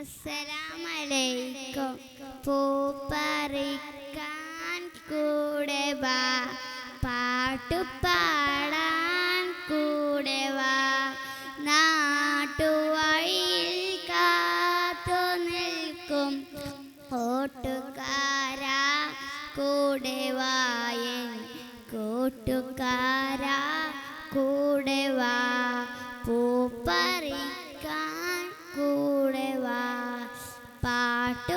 അസ്സലാമലൈക്കും. പൂപ്പറിക്കാൻ കൂടെ വാ. പാട്ടുപാടാൻ കൂടെ വാ. നാട്ടുവഴിയിൽ കാത്തു നിൽക്കും. ഓട്ടുകാരാ കൂടെ വായൻ കൂട്ടുകാരാ കൂടെ വാ. പൂപ്പറിക്കാൻ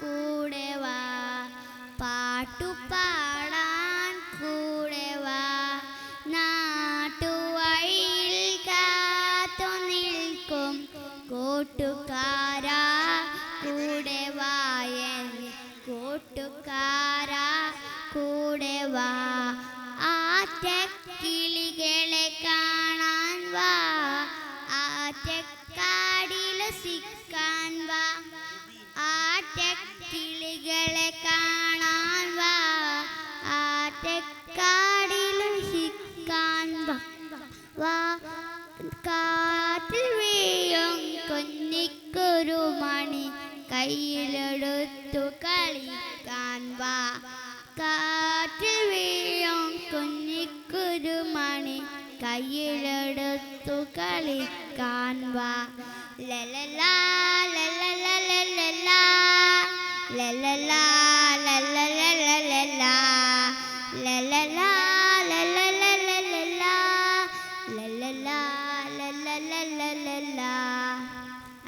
കൂടെ വാ പാട്ടുപാടാൻ കൂടെ വാ കൂടെ വായൻ കൂട്ടുകാരാ കൂടെ വാ. ആറ്റക്കിളികളെ കാണാൻ വാ. ആറ്റക്കാടിൽ സിക്കാൻ വാ. ആറ്റക്കിളികളെ കാണാൻ വാ. ആറ്റക്കാടിൽ സിക്കാൻ വാ. വാ. കയ്യിലെടുത്തു കളിക്കാൻ വാ കാറ്റ് വീഴും കുഞ്ഞിക്കുരു മണി കയ്യിലെടുത്തു കളിക്കാൻ വാ ലലലാ ലലലലലലാ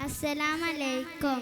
അസ്സലാമലൈക്കും